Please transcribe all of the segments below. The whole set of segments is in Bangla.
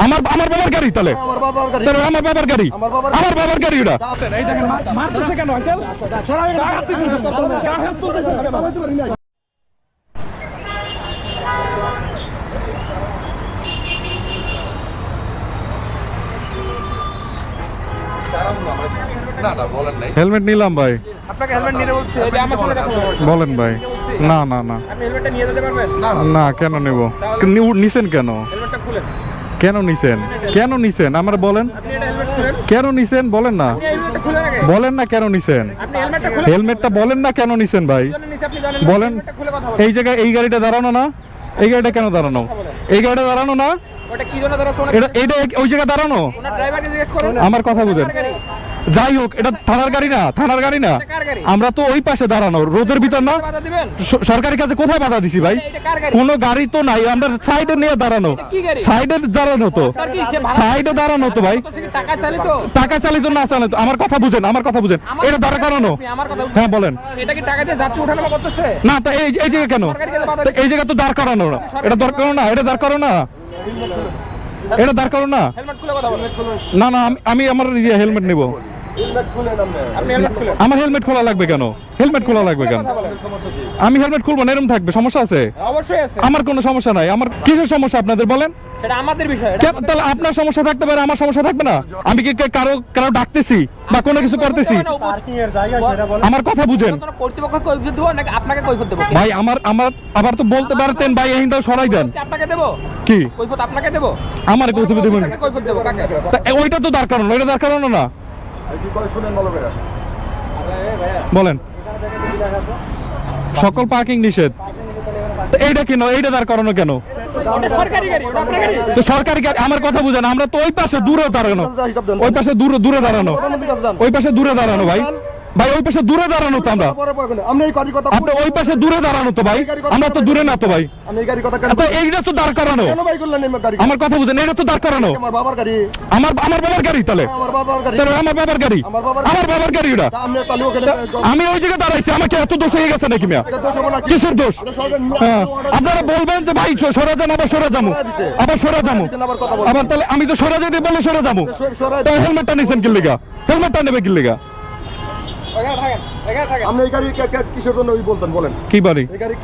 আমার আমার বাবার গাড়ি তাহলে। আমার বাবার গাড়ি। তাহলে আমার বাবার গাড়ি। আমার বাবার- গাড়ি। ওটা? হেলমেট নিলাম ভাই। বলেন ভাই। না না না। আপনি হেলমেটটা নিয়ে যেতে পারবেন? না কেন নেব? নিছেন কেন? কেন নিছেন? কেন নিছেন? আমার বলেন। কেন নিছেন? বলেন না। বলেন না কেন নিছেন? হেলমেটটা বলেন না কেন নিছেন ভাই? বলেন। এই জায়গায় এই গাড়িটা দাঁড়ানো না? এই গাড়িটা কেন দাঁড়ানো? এই গাড়িটা দাঁড়ানো না? এটা কি জন্য ধরো এটা এটা ওই জায়গায় দাঁড়ানো? আমার কথা বুঝেন? যাই হোক এটা থানার গাড়ি না থানার গাড়ি না? আমরা তো ওই পাশে দাঁড়ানো রোদের ভিতর না? সরকারি কাছে কোথায় বাধা দিছি ভাই? কোনো গাড়ি তো নাই আমরা সাইডে নিয়ে দাঁড়ানো? সাইডে দাঁড়ানো তো। সাইডে দাঁড়ানো তো ভাই। টাকা চালিত? না চালিত আমার কথা বুঝেন আমার কথা বুঝেন। এটা দাঁড়া করানো। হ্যাঁ বলেন। না তা এই এই জায়গা কেন? এই জায়গা তো দাঁড় করানো না। এটা দাঁড় করানো না এটা দাঁড় করো না। এটা দাঁড় করো না। না না আমি- আমি আমার হেলমেট নেব। আপনি হেলমেট খুলেন আমার হেলমেট খোলা লাগবে কেন? হেলমেট খোলা লাগবে কেন? আমি হেলমেট খুলবো না এরকম থাকবে সমস্যা আছে? অবশ্যই আছে। আমার কোনো সমস্যা নাই। আমার কিসের সমস্যা আপনাদের বলেন? সেটা আমাদের বিষয় তাহলে আপনার সমস্যা থাকতে পারে আমার সমস্যা থাকবে না? আমি কি কারও কারও ডাকতেছি বা কোনো কিছু করতেছি? আমার কথা বুঝেন। আপনাকে ভাই আমার আমার আবার তো বলতে পারতেন ভাই এই দাও সরাই দেন। কি আপনাকে দেবো? কি? আপনাকে দেবো? আমার কৌতুক দেবেন। কাকে কৈফিয়ত দেবো কাকে? তা ওইটা তো দাঁড় করানো ওইটা দাঁড় করানো না? বলেন। সকল পার্কিং নিষেধ। এইটা কেন? এইটা দাঁড় করানো কেন? তো সরকারি গাড়ি আমার কথা বুঝেন, আমরা তো ওই পাশে দূরে দাঁড়ানো। ওই পাশে দূরে দূরে দাঁড়ানো। ওই পাশে দূরে দাঁড়ানো ভাই। ভাই ওই পাশে দূরে দাঁড়ানো তো আমরা। আপনি এই গাড়ির কথা আপনি ওই পাশে দূরে দাঁড়ানো তো ভাই। আমরা তো দূরে না তো ভাই। আমি এই গাড়ির কথা তো এইটা তো দাঁড় করানো। কেন ভাই করলেন এই গাড়ি আমার কথা বুঝেন এটা তো দাঁড় করানো। আমার বাবার গাড়ি। আমার আমার বাবার গাড়ি তাহলে। আমার বাবার গাড়ি। তাহলে আমার বাবার গাড়ি। আমার বাবার- গাড়ি। ওটা। তা তাহলে ওখানে আমি ওই জায়গায় দাঁড়াইছি আমাকে এত দোষ হয়ে গেছে নাকি মিয়া? কিসের দোষ? হ্যাঁ। আপনারা বলবেন যে ভাই সরে যান আবার সরে যাব আবার সরে যাব আবার তাহলে আমি তো সরে যেতে বলে সরে যাব হেলমেটটা নিছেন কি লিগা হেলমেটটা নেবে কি লিগা এখানে থাকেন এখানে থাকেন আপনি এই গাড়ি কিসের জন্য ওই বলছেন? বলেন। কি বাড়ি এই গাড়ি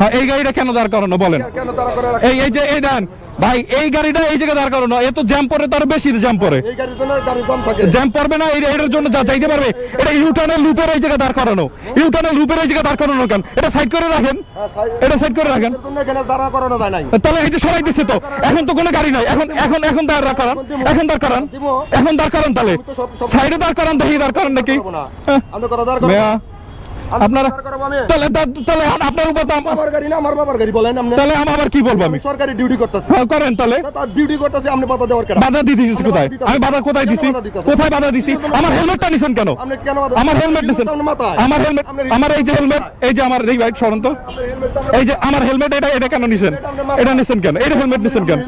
হ্যাঁ, এই গাড়িটা কেন দাঁড় করানো? বলেন। কেন তারা করে রাখে? এই এই যে এই দেন। ভাই এই গাড়িটা এই জায়গায় দাঁড় করানো এ তো জ্যাম পরে তার বেশি জ্যাম পরে। জ্যাম পড়বে না এটার জন্য যা যাইতে পারবে। এটা ইউটার্নের লুপের এই জায়গায় দাঁড় করানো। ইউটার্নের লুপের এই জায়গায় দাঁড় করানো কেন এটা সাইড করে রাখেন। হ্যাঁ, এটা সাইড করে রাখেন। তাহলে এই যে সরাই দিচ্ছে তো। এখন তো কোনো গাড়ি নাই। এখন এখন এখন দাঁড় করান। এখন দাঁড় করান। এখন দাঁড় করান তাহলে। সাইডে দাঁড় করান দেখি দাঁড় করান নাকি। না হ্যাঁ। কথা দাঁড় আপনারা দাঁড় করাবো আমি। তাহলে তাহলে আপনার উপর তো গাড়ি না আমার বাবার গাড়ি বলেন আপনি। তাহলে আমি আবার কি বলব আমি? আমি সরকারি ডিউটি করতেছি। হ্যাঁ, করেন তাহলে। ডিউটি করতেছি আপনি বাধা দেওয়ার কেন বাধা দিয়ে দিয়েছি কোথায়? আমি বাধা কোথায় দিছি? কোথায় বাধা দিছি? আমার হেলমেটটা নিছেন কেন? আপনি কেন আমার হেলমেট নিছেন। আমার হেলমেট আমার এই যে হেলমেট এই যে আমার এই ভাই তো। এই যে আমার হেলমেট এটা এটা কেন নিছেন? এটা নিছেন কেন? এটা হেলমেট নিছেন কেন?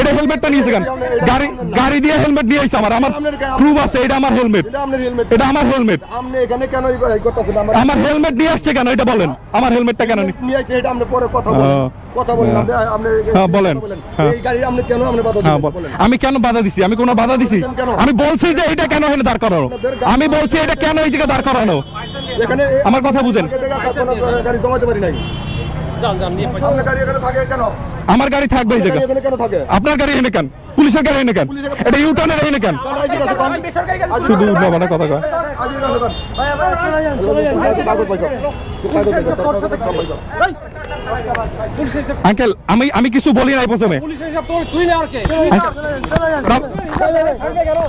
এটা হেলমেটটা নিয়েছে কেন? গাড়ি গাড়ি দিয়ে হেলমেট নিয়ে আইছে আমার। আমার প্রুফ আছে এটা আমার হেলমেট এটা আপনার হেলমেট এটা আমার হেলমেট আপনি এখানে কেন করতেছেন? আমার হেলমেট নিয়ে আসছে কেন? এটা বলেন। আমার হেলমেটটা কেন নিয়ে আসছে এটা আমরা পরে কথা বলেন হ্যাঁ। কথা বলেন আপনি আপনি হ্যাঁ, বলেন। হ্যাঁ। এই গাড়ি আপনি কেন আপনি বাধা হ্যাঁ দিলেন আমি কেন বাধা দিছি? আমি কোনো বাধা দিছি? আমি বলছি যে এটা কেন এখানে দাঁড় করানো আমি বলছি এটা কেন এই জায়গায় দাঁড় করানো এখানে আমার কথা বুঝেন। গাড়ি জমাতে পারি নাই। আমার গাড়ি থাকবে এই গাড়ি জায়গায় এখানে কেন থাকে আপনার গাড়ি এনে কেন পুলিশের গাড়ি এনে কেন এটা ইউটার্নের এনে কেন শুধু বাবাটা কথা কয় আঙ্কেল আমি আমি কিছু বলি নাই প্রথমে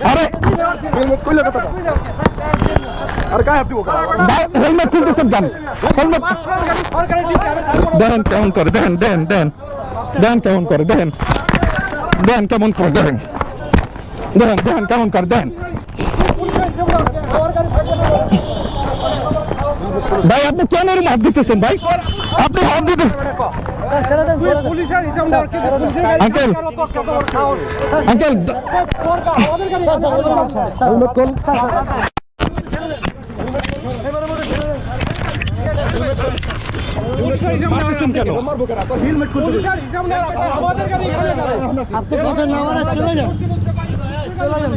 আর কে আরে হেলমেট কইলে কথা কও। আর গায়ে হাত দিব কেন? হেলমেট খুলতেছেন কেন হেলমেট সরকারি ডিউটি আমি থাকব না। দেখেন কেমন করে দেখেন দেখেন দেখেন দেখেন কেমন করে দেখেন দেখেন কেমন করে দেখেন দেখেন দেখেন কেমন করে দেখেন ভাই আপনি কেন এরকম হাত দিতেছেন ভাই আপনি হাত দিতে তুই পুলিশের হিসাব না কি পুলিশের গাড়ি আঙ্কেল। কারও দশটা তোমার সাহস। আঙ্কেল তোর কা- আমাদের গাড়ি হেলমেট কোন? পুলিশ পুলিশের হিসাব নেওয়া মারতেছেন কেন মারবো কেন তোর হেলমেট খুলতে দে। পুলিশের হিসাব নেওয়া আমাদের গাড়ি এখানে কেন? আপনি কথা না চলে যান। চলে যান?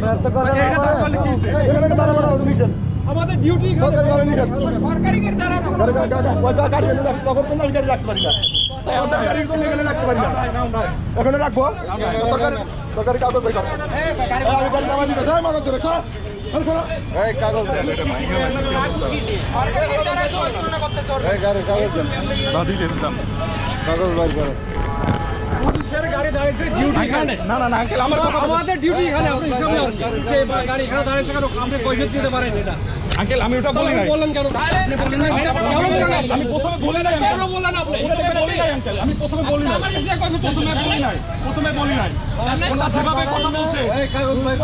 এখানে আমাদের ডিউটি সরকারি গাড়ি রাখতে পারি না। রাখব। সরকারি কাগজ আমি কাগজ বের করো। আমাদের ডিউটি এখানে আপনি হিসাব গাড়ি এখানে দাঁড়িয়েছে কেন? আপনি কৈফিয়ত দিতে পারেন এটা। আঙ্কেল আমি ওটা বলি নাই। বললেন কেন? আপনি বললেন না? আমি প্রথমে বলি নাই কেন আপনি? বলি নাই আঙ্কেল। আমি প্রথমে বলি নাই। আমার প্রথমে বলি নাই প্রথমে বলি নাই। ওটা যেভাবে কথা বলছে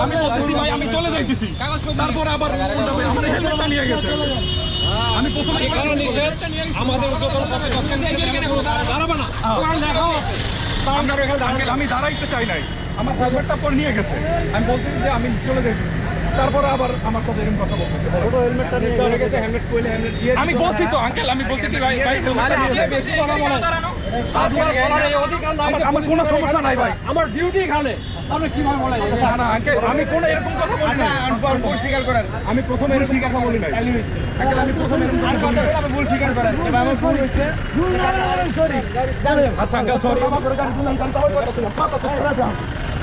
আমি বলতেছি ভাই আমি চলে যাইতেছি। তারপর আবার আমার হেলমেটটা নিয়ে গেছে। আমি প্রথমে এখানে নিষেধ আমাদের উদ্যোগের পক্ষে পক্ষে নিষেধ না। ওখানে দেখাও আছে। আমরা এখানে আঙ্কেল আমি দাঁড়াইতে চাই নাই। আমার হেলমেটটা পরে নিয়ে গেছে। আমি বলতেছি যে আমি চলে যাইছি তারপরে আবার আমার সাথে এরকম কথা বলতেছে হেলমেটটা নিতে হবে গেছে হেলমেট কইলে হেলমেট দিয়ে আমি বলছি তো আঙ্কেল আমি বলছি কি ভাই ভাই আমার- কোনো সমস্যা নাই ভাই। আমার ডিউটি এখানে না না আমি কোনো এরকম কথা বলি না ভুল স্বীকার করেন আমি প্রথমে এরকম কথা বলি নাই আঙ্কেল আমি প্রথমে এরকম কথা বলি নাই। আপনি ভুল স্বীকার করেন আমার ভুল হচ্ছে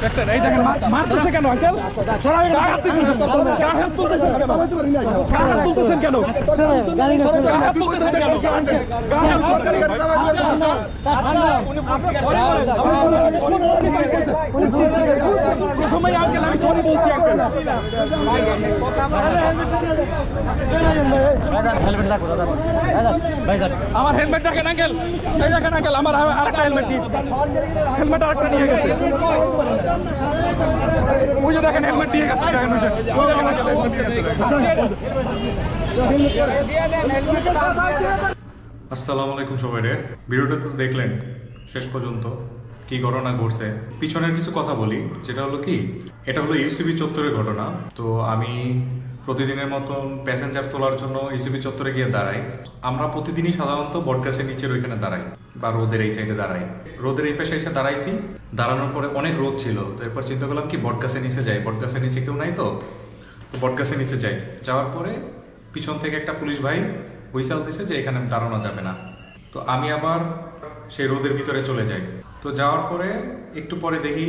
এই দেখেন মার- মারতেছে কেন? আঙ্কেল? তুলতেছেন? কেন? প্রথমেই আঙ্কেল, আমি সরি বলছি, আঙ্কেল। আমার হেলমেট দেখেন, আঙ্কেল। এই দেখেন, আঙ্কেল, আমার আরেকটা হেলমেট নিয়ে হেলমেট আরেকটা নিয়ে গেছে। ওই দেখেন হেলমেট নিয়ে গেছে, দেখেন ওই আসসালামু আলাইকুম সবাই রে। ভিডিওটা তো দেখলেন, শেষ পর্যন্ত কি ঘটনা ঘটছে। পিছনের কিছু কথা বলি, যেটা হলো কি, এটা হলো ইউসিবি চত্বরের ঘটনা। তো আমি প্রতিদিনের মতন প্যাসেঞ্জার তোলার জন্য ইউসিবি চত্বরে গিয়ে দাঁড়াই। আমরা প্রতিদিনই সাধারণত বটগাছের নিচের ওইখানে দাঁড়াই, বা রোদের এই সাইডে দাঁড়াই। রোদের এই পাশে এসে দাঁড়াইছি। দাঁড়ানোর পরে অনেক রোদ ছিল, তো এরপর চিন্তা করলাম কি বটগাছের নিচে যাই। বটগাছের নিচে কেউ নাই তো? তো বটগাছের নিচে যাই। যাওয়ার পরে পিছন থেকে একটা পুলিশ ভাই হুইসাল দিছে যে এখানে দাঁড়ানো যাবে না। তো আমি আবার সেই রোদের ভিতরে চলে যাই। তো যাওয়ার পরে একটু পরে দেখি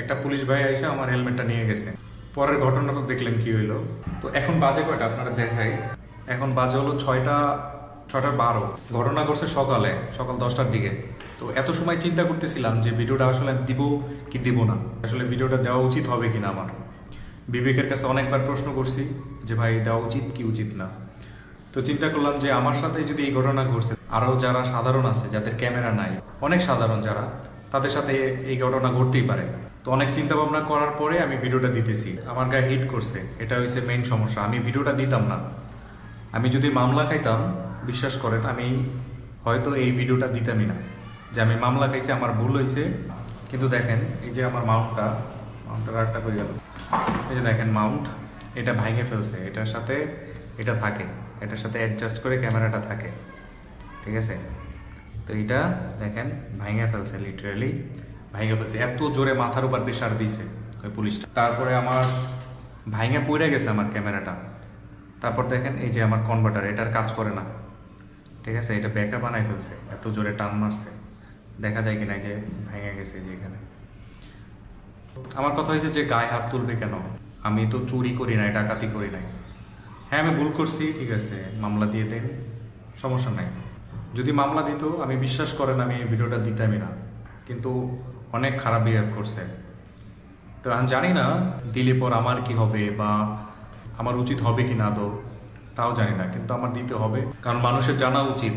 একটা পুলিশ ভাই এসে আমার হেলমেটটা নিয়ে গেছে। পরের ঘটনা তো দেখলেন কি হইল। তো এখন বাজে কয়টা আপনারা দেখাই? এখন বাজে হলো ছয়টা ছয়টা বারো। ঘটনা ঘটছে সকালে, সকাল দশটার দিকে। তো এত সময় চিন্তা করতেছিলাম যে ভিডিওটা আসলে দিব কি দিব না। আসলে ভিডিওটা দেওয়া উচিত হবে কিনা আমার। বিবেকের কাছে অনেকবার প্রশ্ন করছি যে ভাই, দেওয়া উচিত কি উচিত না? তো চিন্তা করলাম যে আমার সাথে যদি এই ঘটনা ঘটছে আরও যারা সাধারণ আছে, যাদের ক্যামেরা নাই, অনেক সাধারণ যারা, তাদের সাথে এই ঘটনা ঘটতেই পারে। তো অনেক চিন্তা ভাবনা করার পরে আমি ভিডিওটা দিতেছি। আমার গায়ে হিট করছে। এটা হচ্ছে মেইন সমস্যা। আমি ভিডিওটা দিতাম না। আমি যদি মামলা খাইতাম বিশ্বাস করেন, আমি হয়তো এই ভিডিওটা দিতামই না। যে আমি মামলা খাইছি, আমার ভুল হয়েছে কিন্তু দেখেন, এই যে আমার মাউন্টটা মাউন্টটা একটা করে গেল? এই যে দেখেন মাউন্ট, এটা ভাঙে ফেলছে। এটার সাথে এটা থাকে। এটার সাথে অ্যাডজাস্ট করে ক্যামেরাটা থাকে। ঠিক আছে? তো এটা দেখেন, ভাঙে ফেলছে লিটারালি ভাঙে ফেলছে। এত জোরে মাথার উপর প্রেশার দিছে ওই পুলিশটা। তারপরে আমার ভাঙে পড়ে গেছে আমার ক্যামেরাটা। তারপর দেখেন, এই যে আমার কনভার্টার এটার কাজ করে না। ঠিক আছে? এটা ব্যাকা বানাই ফেলছে, এত জোরে টান মারছে। দেখা যায় কি কিনা যে ভেঙে গেছে যে এখানে। আমার কথা হয়েছে যে গায়ে হাত তুলবে কেন? আমি তো চুরি করি নাই, ডাকাতি করি নাই। হ্যাঁ আমি ভুল করছি, ঠিক আছে, মামলা দিয়ে দেন, সমস্যা নাই। যদি মামলা দিত, আমি বিশ্বাস করেন আমি এই ভিডিওটা দিতামই না। কিন্তু অনেক খারাপ বিহেভ করছে। তো আমি জানি না, দিলে পর আমার কি হবে বা আমার উচিত হবে কি না তো। তাও জানি না, কিন্তু আমার দিতে হবে। কারণ মানুষের জানা উচিত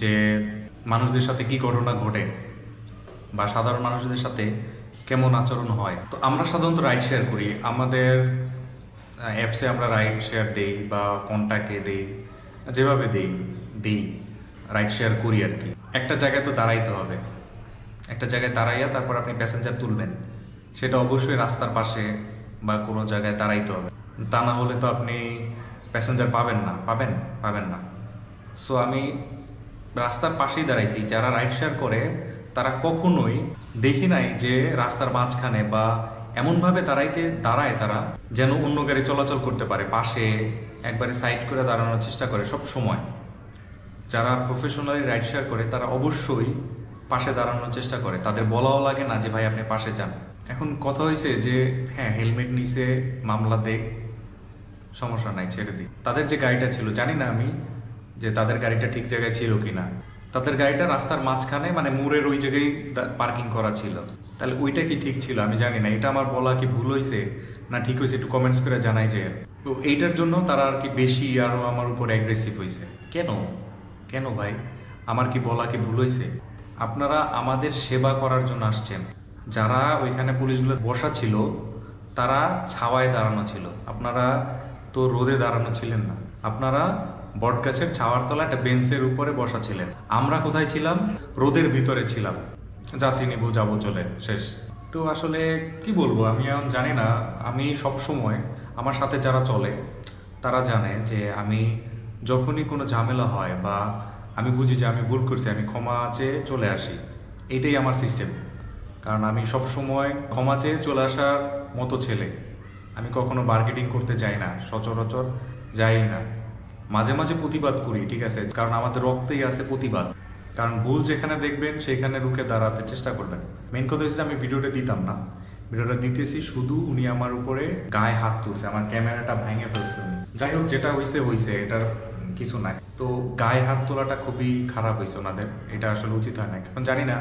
যে মানুষদের সাথে কি ঘটনা ঘটে বা সাধারণ মানুষদের সাথে কেমন আচরণ হয়। তো আমরা সাধারণত রাইড শেয়ার করি। আমাদের অ্যাপসে আমরা রাইড শেয়ার দেই বা কন্ট্যাক্টে দেই, যেভাবে দেই দেই রাইড শেয়ার করি আর কি। একটা জায়গায় তো দাঁড়াইতে হবে। একটা জায়গায় দাঁড়াইয়া তারপর আপনি প্যাসেঞ্জার তুলবেন। সেটা অবশ্যই রাস্তার পাশে বা কোনো জায়গায় দাঁড়াইতে হবে। তা না হলে তো আপনি প্যাসেঞ্জার পাবেন না, পাবেন পাবেন না। সো আমি রাস্তার পাশেই দাঁড়াইছি, যারা রাইড শেয়ার করে, তারা কখনোই দেখি নাই যে রাস্তার মাঝখানে বা এমনভাবে দাঁড়াইতে, দাঁড়ায় তারা যেন অন্য গাড়ি চলাচল করতে পারে, পাশে একবারে সাইড করে দাঁড়ানোর চেষ্টা করে সব সময়। যারা প্রফেশনালি রাইড শেয়ার করে, তারা অবশ্যই পাশে দাঁড়ানোর চেষ্টা করে। তাদের বলাও লাগে না যে, ভাই, আপনি পাশে যান। এখন কথা হয়েছে যে হ্যাঁ হেলমেট নিছে, মামলা দেখ সমস্যা নাই, ছেড়ে দিই। তাদের যে গাড়িটা ছিল, জানি না আমি যে তাদের গাড়িটা ঠিক জায়গায় ছিল কিনা। তাদের গাড়িটা রাস্তার মাঝখানে মানে মোড়ের ওই জায়গায় পার্কিং করা ছিল। তাহলে ওইটা কি ঠিক ছিল? আমি জানি না। এটা আমার বলা কি ভুল হয়েছে না ঠিক হয়েছে একটু কমেন্টস করে জানাই যে, তো এইটার জন্য তারা আর কি বেশি আরও আমার উপর অ্যাগ্রেসিভ হয়েছে কেন? কেন ভাই? আমার কি বলা কি ভুল হয়েছে আপনারা আমাদের সেবা করার জন্য আসছেন। যারা ওইখানে পুলিশগুলো বসা ছিল, তারা ছাওয়ায় দাঁড়ানো ছিল। আপনারা তো রোদে দাঁড়ানো ছিলেন না। আপনারা বটগাছের ছাওয়ার তলা একটা বেঞ্চের উপরে বসা ছিলেন। আমরা কোথায় ছিলাম? রোদের ভিতরে ছিলাম। যাত্রী নিব, যাব চলে শেষ। তো আসলে কি বলব, আমি এখন জানি না, আমি সব সময় আমার সাথে যারা চলে, তারা জানে যে আমি যখনই কোনো ঝামেলা হয় বা আমি বুঝি যে আমি ভুল করছি, আমি ক্ষমা চেয়ে চলে আসি। এটাই আমার সিস্টেম কারণ আমি সব সময় ক্ষমা চেয়ে চলে আসার মতো ছেলে। আমি কখনো মার্কেটিং করতে যাই না, সচরাচর যাই না। মাঝে মাঝে প্রতিবাদ করি, ঠিক আছে? কারণ আমাদের রক্তেই আছে প্রতিবাদ। কারণ ভুল যেখানে দেখবেন সেখানে রুখে দাঁড়াতে চেষ্টা করবেন। মেন কথা হচ্ছে আমি ভিডিওটা দিতাম না। ভিডিওটা দিতেছি শুধু উনি আমার উপরে গায়ে হাত তুলছে, আমার ক্যামেরাটা ভেঙে ফেলছে উনি। যাই হোক, যেটা হয়েছে হয়েছে এটার কিছু নাই। তো গায়ে হাত তোলাটা খুবই খারাপ হয়েছে ওনাদের। এটা আসলে উচিত হয় না এখন জানি না,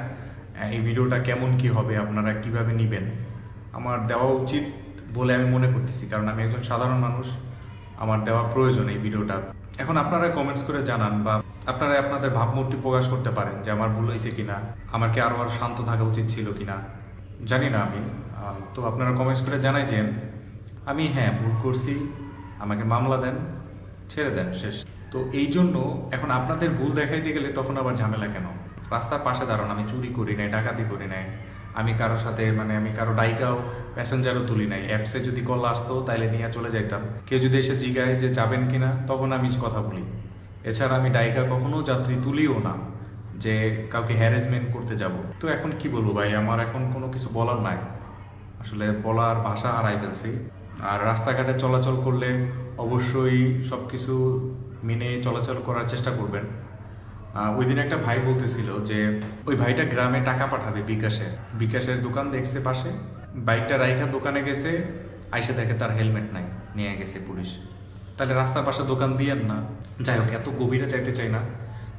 এই ভিডিওটা কেমন কি হবে, আপনারা কীভাবে নিবেন। আমার দেওয়া উচিত বলে আমি মনে করতেছি, কারণ আমি একজন সাধারণ মানুষ, আমার দেওয়া প্রয়োজন এই ভিডিওটা। এখন আপনারা কমেন্টস করে জানান বা আপনারা আপনাদের ভাবমূর্তি প্রকাশ করতে পারেন যে আমার ভুল হয়েছে কিনা, আমার কি আরও আরও শান্ত থাকা উচিত ছিল কিনা। জানি না আমি। তো আপনারা কমেন্টস করে জানাই যেন আমি হ্যাঁ ভুল করছি, আমাকে মামলা দেন, ছেড়ে দেন, শেষ। তো এই জন্য এখন আপনাদের ভুল দেখাইতে গেলে তখন আবার ঝামেলা কেন? রাস্তার পাশে দাঁড়ান, আমি চুরি করি নাই, ডাকাতি করি নাই। আমি কারোর সাথে মানে আমি কারও ডাইকাও প্যাসেঞ্জারও তুলি নাই। অ্যাপসে যদি কল আসতো, তাইলে নিয়ে চলে যাইতাম। কেউ যদি এসে জিগায় যে যাবেন কিনা, তখন আমি কথা বলি। এছাড়া আমি ডাইকা কখনো যাত্রী তুলিও না, যে কাউকে হ্যারেসমেন্ট করতে যাব। তো এখন কি বলব ভাই, আমার এখন কোনো কিছু বলার নাই। আসলে বলার ভাষা হারাই ফেলছি। আর রাস্তাঘাটে চলাচল করলে অবশ্যই সব কিছু মেনে চলাচল করার চেষ্টা করবেন। ওই দিন একটা ভাই বলতেছিল যে, ওই ভাইটা গ্রামে টাকা পাঠাবে বিকাশে। বিকাশের দোকান দেখছে পাশে। বাইকটা রাইখা দোকানে গেছে, আইসে দেখে তার হেলমেট নাই, নিয়ে গেছে পুলিশ। তাহলে রাস্তার পাশে দোকান দিয়েন না। যাই হোক, এত গভীরে চাইতে চাই না।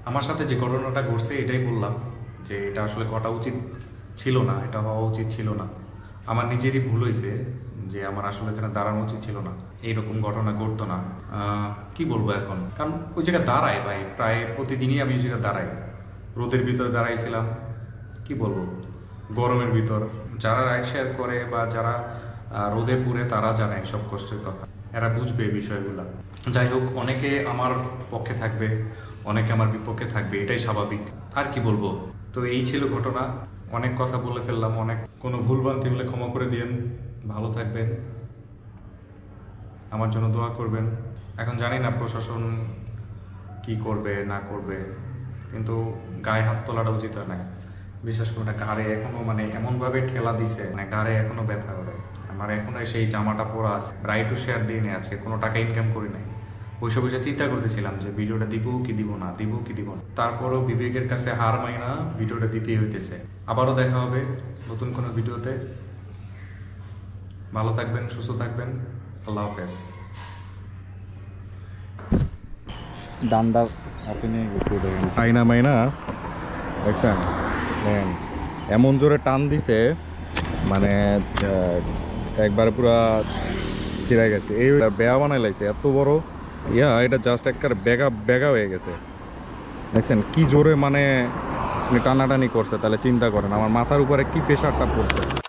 আমার সাথে যে ঘটনাটা ঘটছে, এটাই বললাম যে, এটা আসলে কটা উচিত ছিল না, এটা হওয়া উচিত ছিল না। আমার নিজেরই ভুল হয়েছে যে আমার আসলে এখানে দাঁড়ানো উচিত ছিল না। এইরকম ঘটনা ঘটতো না। কি বলব এখন? কারণ ওই জায়গায় দাঁড়াই ভাই। প্রায় প্রতিদিনই আমি ওই জায়গায় দাঁড়াই। রোদের ভিতরে দাঁড়াইছিলাম। কি বলব? গরমের ভিতর। যারা রাইড শেয়ার করে বা যারা রোদে পুড়ে তারা জানে সব কষ্টের কথা। এরা বুঝবে বিষয়গুলো। যাই হোক, অনেকে আমার পক্ষে থাকবে, অনেকে আমার বিপক্ষে থাকবে, এটাই স্বাভাবিক। আর কি বলব? তো এই ছিল ঘটনা। অনেক কথা বলে ফেললাম, অনেক কোনো ভুলভ্রান্তি হলে ক্ষমা করে দিয়েন। ভালো থাকবেন। আমার জন্য দোয়া করবেন। এখন জানি না প্রশাসন কি করবে, না করবে, কিন্তু গায়ে হাত তোলাটা উচিত হয় না বিশেষ করে না ঘাড়ে এখনও মানে এমনভাবে ঠেলা দিছে মানে ঘাড়ে এখনও ব্যথা করে। আমার এখনও সেই জামাটা পরা আছে। রাই টু শেয়ার দিয়ে নেই আজকে, কোনো টাকা ইনকাম করি নাই। বসে বসে চিন্তা করতেছিলাম যে ভিডিওটা দিব কি দিব না, দিব কি দিব না। তারপরও বিবেকের কাছে হার মাইনা ভিডিওটা দিতেই হইতেছে। আবারও দেখা হবে নতুন কোনো ভিডিওতে। ভালো থাকবেন সুস্থ থাকবেন। আল্লাহ হাফেজ। ডান্ডা হাতে নিয়ে গেছে আইনা মাইনা দেখছেন? দেখেন এমন জোরে টান দিছে মানে একবারে পুরা ছিঁড়ে গেছে। এই বেয়া বানাই লাইছে এত বড় ইয়া এটা জাস্ট একবার বেগা বেগা হয়ে গেছে। দেখছেন? কি জোরে মানে টানাটানি করছে তাহলে চিন্তা করেন আমার মাথার উপরে কি প্রেশারটা পড়ছে।